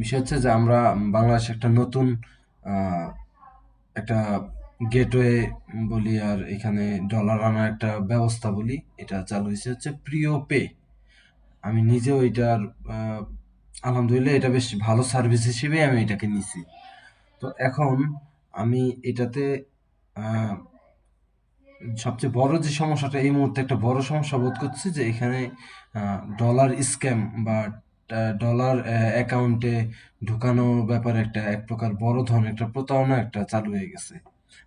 বিষয় হচ্ছে যে আমরা বাংলাদেশে একটা নতুন একটা গেটওয়ে বলি আর এখানে ডলার আনার একটা ব্যবস্থা বলি, এটা চালু হয়েছে হচ্ছে প্রিয় পে আমি নিজেও এটার আলহামদুলিল্লাহ এটা বেশ ভালো সার্ভিস হিসেবে আমি এটাকে নিছি। তো এখন আমি এটাতে সবচেয়ে বড় যে সমস্যাটা, এই মুহূর্তে একটা বড় সমস্যা বোধ করছি যে এখানে ডলার স্ক্যাম বা ডলার অ্যাকাউন্টে ঢুকানোর ব্যাপারে একটা এক প্রকার বড় ধরনের একটা প্রতারণা একটা চালু হয়ে গেছে।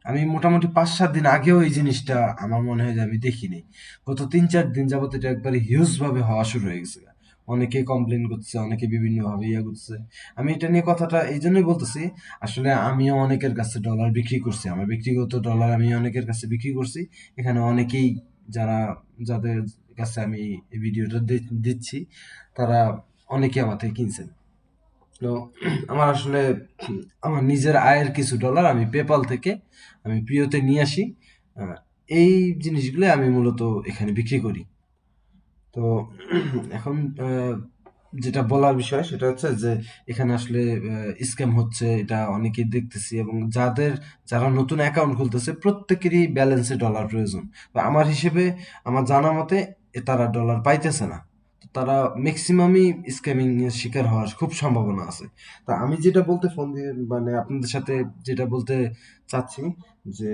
আমি মোটামুটি পাঁচ সাত দিন আগেও এই জিনিসটা আমার মনে হয় যে আমি দেখিনি। গত তিন চার দিন যাবত এটা একবারে হিউজ ভাবে হওয়া শুরু হয়ে গেছে। অনেকে কমপ্লেন করছে, অনেকে বিভিন্ন ভাবে ইয়া করছে। আমি এটা নিয়ে কথাটা এই জন্যই বলতেছি, আসলে আমিও অনেকের কাছে ডলার বিক্রি করছি। আমার ব্যক্তিগত ডলার আমি অনেকের কাছে বিক্রি করছি। এখানে অনেকেই যারা, যাদের কাছে আমি এই ভিডিওটা দিচ্ছি, তারা অনেকে আমার থেকে কিনছেন। তো আমার আসলে, আমার নিজের আয়ের কিছু ডলার আমি পেপাল থেকে আমি প্রিয়তে নিয়ে আসি। এই জিনিসগুলো আমি মূলত এখানে বিক্রি করি। তো এখন যেটা বলার বিষয় সেটা হচ্ছে যে, এখানে আসলে স্ক্যাম হচ্ছে, এটা অনেকেই দেখতেছি এবং যাদের, যারা নতুন অ্যাকাউন্ট খুলতেছে প্রত্যেকেরই ব্যালেন্সে ডলার প্রয়োজন। আমার হিসেবে, আমার জানা মতে তারা ডলার পাইতেছে না। তারা ম্যাক্সিমামই স্ক্যামিং এর শিকার হওয়ার খুব সম্ভাবনা আছে। তা আমি যেটা বলতে ফোন দিয়ে মানে আপনাদের সাথে যেটা বলতে চাচ্ছি যে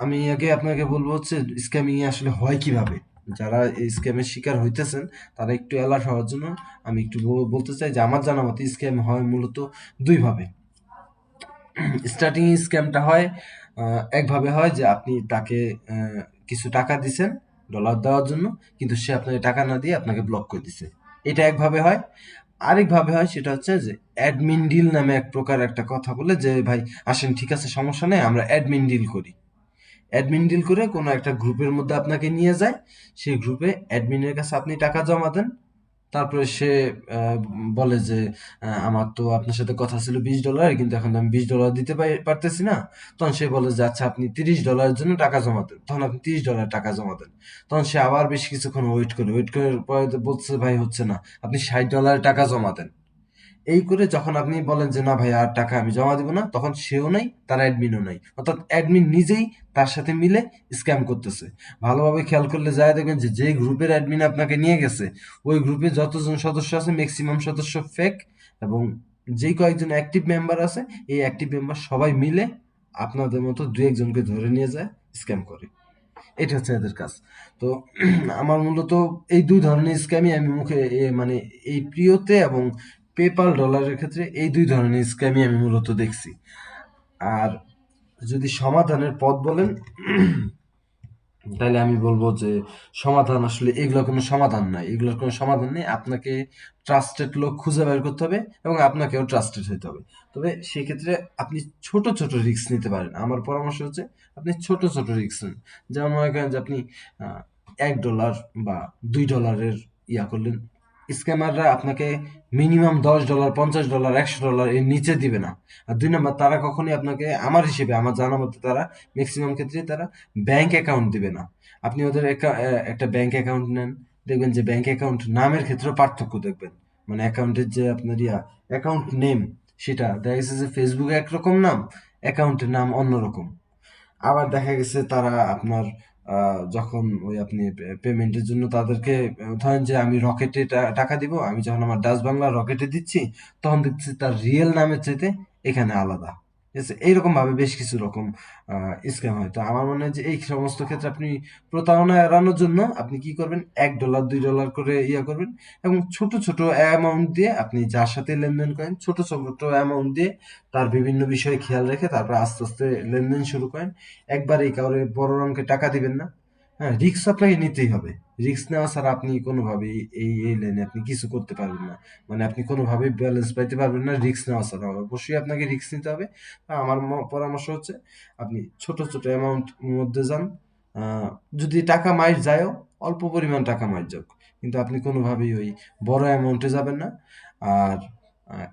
আমি আগে আপনাকে বলব হচ্ছে স্ক্যামিং আসলে হয় কীভাবে? যারা এই স্ক্যামের শিকার হইতেছেন, তারা একটু অ্যালার্ট হওয়ার জন্য আমি একটু বল- বলতে চাই যে আমার জানা মতে স্ক্যাম হয় মূলত দুই ভাবে স্টার্টিং স্ক্যামটা হয় একভাবে হয় যে আপনি তাকে কিছু টাকা দিছেন ডলার দেওয়ার জন্য, কিন্তু সে আপনাকে টাকা না দিয়ে আপনাকে ব্লক করে দিছে। এটা একভাবে হয়। আরেকভাবে হয় সেটা হচ্ছে যে অ্যাডমিন ডিল নামে এক প্রকার একটা কথা বলে যে, ভাই, আসেন, ঠিক আছে, সমস্যা নেই, আমরা অ্যাডমিন ডিল করি। অ্যাডমিন ডিল করে কোনো একটা গ্রুপের মধ্যে আপনাকে নিয়ে যায়। সেই গ্রুপে অ্যাডমিনের কাছে আপনি টাকা জমা দেন। তারপরে সে বলে যে আমার তো আপনার সাথে কথা ছিল বিশ ডলার, কিন্তু এখন আমি বিশ ডলার দিতে পারতেছি না। তখন সে বলে যে আচ্ছা আপনি তিরিশ ডলারের জন্য টাকা জমা দেন। তখন আপনি তিরিশ ডলার টাকা জমা দেন। তখন সে আবার বেশ কিছুক্ষণ ওয়েট করে। ওয়েট করার পরে বলছে, ভাই, হচ্ছে না। আপনি ষাট ডলারের টাকা জমা দেন। এই করে যখন আপনি বলেন যে, না ভাই, আর টাকা আমি জমা দিব না, তখন সেও নাই, তার অ্যাডমিনও নাই। অর্থাৎ অ্যাডমিন নিজেই তার সাথে মিলে স্ক্যাম করতেছে। ভালোভাবে খেয়াল করলে যায় দেখবেন যে যে গ্রুপের অ্যাডমিন আপনাকে নিয়ে গেছে, ওই গ্রুপে যতজন সদস্য আছে ম্যাক্সিমাম সদস্য ফেক এবং যেই কয়েকজন অ্যাক্টিভ মেম্বার আছে, এই অ্যাক্টিভ মেম্বার সবাই মিলে আপনাদের মতো দু একজনকে ধরে নিয়ে যায় স্ক্যাম করে। এটা হচ্ছে এদের কাজ। তো আমার মূলত এই দুই ধরনের স্ক্যামই আমি মুখে মানে এই প্রিয়তে এবং পেপাল ডলারের ক্ষেত্রে এই দুই ধরনের স্ক্যামই আমি মূলত দেখছি। আর যদি সমাধানের পথ বলেন, তাহলে আমি বলব যে সমাধান আসলে এগুলো কোনো সমাধান নাই। এগুলোর কোনো সমাধান নেই। আপনাকে ট্রাস্টেড লোক খুঁজে বের করতে হবে এবং আপনাকেও ট্রাস্টেড হতে হবে। তবে সেক্ষেত্রে আপনি ছোট ছোট রিস্ক নিতে পারেন। আমার পরামর্শ হচ্ছে আপনি ছোট ছোট রিস্ক নিন। যেমন মনে করেন যে আপনি এক ডলার বা দুই ডলারের ইয়া করলেন স্ক্যামাররা আপনাকে মিনিমাম দশ ডলার, পঞ্চাশ ডলার, একশো ডলার এর নিচে দিবে না। আর দুই নম্বর, তারা কখনোই আপনাকে আমার হিসেবে, আমার জানা মতে তারা ম্যাক্সিমাম ক্ষেত্রে তারা ব্যাংক অ্যাকাউন্ট দিবে না। আপনি ওদের একটা ব্যাংক অ্যাকাউন্ট নেন, দেখবেন যে ব্যাংক অ্যাকাউন্ট নামের ক্ষেত্রেও পার্থক্য দেখবেন। মানে অ্যাকাউন্টের যে আপনার ইয়া অ্যাকাউন্ট নেম সেটা। দেখা গেছে যে ফেসবুকে একরকম নাম অ্যাকাউন্টের নাম অন্যরকম। আবার দেখা গেছে তারা আপনার যখন ওই আপনি পেমেন্টের জন্য তাদেরকে ধরেন যে আমি রকেটে টাকা দিব, আমি যখন আমার ডাচ বাংলা রকেটে দিচ্ছি, তখন দেখছি তার রিয়েল নামের চাইতে এখানে আলাদা। ঠিক ভাবে বেশ কিছু রকম স্ক্যাম হয়। তো আমার মনে হয় যে এই সমস্ত ক্ষেত্রে আপনি প্রতারণা এড়ানোর জন্য আপনি কি করবেন? এক ডলার দুই ডলার করে ইয়া করবেন এবং ছোট ছোট অ্যামাউন্ট দিয়ে আপনি যার সাথে লেনদেন করেন, ছোট ছোট অ্যামাউন্ট দিয়ে তার বিভিন্ন বিষয়ে খেয়াল রেখে তারপর আস্তে আস্তে লেনদেন শুরু করেন। একবারেই কাউরে বড় অঙ্কে টাকা দিবেন না। হ্যাঁ রিস্ক আপনাকে নিতেই হবে। রিস্ক নেওয়া ছাড়া আপনি কোনোভাবেই এই এই লাইনে আপনি কিছু করতে পারবেন না। মানে আপনি কোনোভাবেই ব্যালেন্স পাইতে পারবেন না রিস্ক নেওয়া ছাড়া। অবশ্যই আপনাকে রিস্ক নিতে হবে। আমার পরামর্শ হচ্ছে, আপনি ছোট ছোট অ্যামাউন্ট মধ্যে যান। যদি টাকা মাইর যায়ও, অল্প পরিমাণ টাকা মাইর যাক। কিন্তু আপনি কোনোভাবেই ওই বড় অ্যামাউন্টে যাবেন না। আর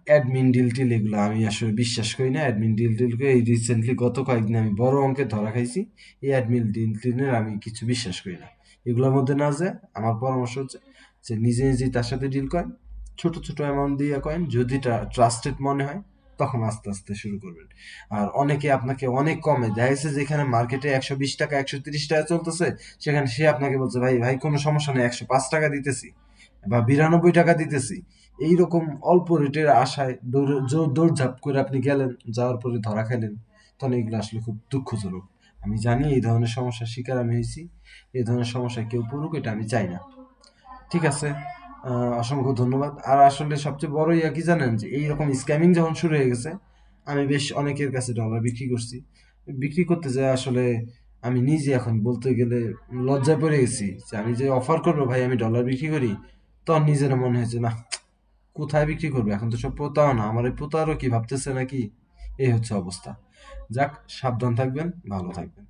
অ্যাডমিন ডিল টিল এগুলো আমি আসলে বিশ্বাস করি না। অ্যাডমিন ডিল টিলকে এই রিসেন্টলি গত কয়েকদিন আমি বড় অঙ্কের ধরা খাইছি। এই অ্যাডমিন ডিল টিলের আমি কিছু বিশ্বাস করি না। এগুলোর মধ্যে না যে আমার পরামর্শ হচ্ছে যে নিজে নিজেই তার সাথে ডিল করেন, ছোট ছোট অ্যামাউন্ট দিয়ে করেন, যদি ট্রাস্টেড মনে হয়, তখন আস্তে আস্তে শুরু করবেন। আর অনেকে আপনাকে অনেক কমে যাচ্ছে যেখানে মার্কেটে একশো বিশ টাকা, একশো তিরিশ টাকা চলতেছে, সেখানে সে আপনাকে বলছে, ভাই ভাই, কোনো সমস্যা নেই, একশো পাঁচ টাকা দিতেছি বা বিরানব্বই টাকা দিতেছি। এইরকম অল্প রেটের আশায় দৌড় দৌড়ঝাঁপ করে আপনি গেলেন, যাওয়ার পরে ধরা খেলেন, তখন এগুলো আসলে খুব দুঃখজনক। আমি জানি এই ধরনের সমস্যার শিকার আমি হয়েছি, এই ধরনের সমস্যায় কেউ পড়ুক, এটা আমি চাই না। ঠিক আছে? অসংখ্য ধন্যবাদ। আর আসলে সবচেয়ে বড় ইয়া কি জানেন? যে এইরকম স্ক্যামিং যখন শুরু হয়ে গেছে, আমি বেশ অনেকের কাছে ডলার বিক্রি করছি। বিক্রি করতে যায় আসলে আমি নিজে এখন বলতে গেলে লজ্জায় পড়ে গেছি। যে আমি যে অফার করব ভাই, আমি ডলার বিক্রি করি, তখন নিজের মনে হয়েছে না কোথায় বিক্রি করবে? এখন তো সব প্রতারণা। আমার এই প্রতারক কি ভাবতেছে নাকি? এই হচ্ছে অবস্থা। যাক, সাবধান থাকবেন, ভালো থাকবেন।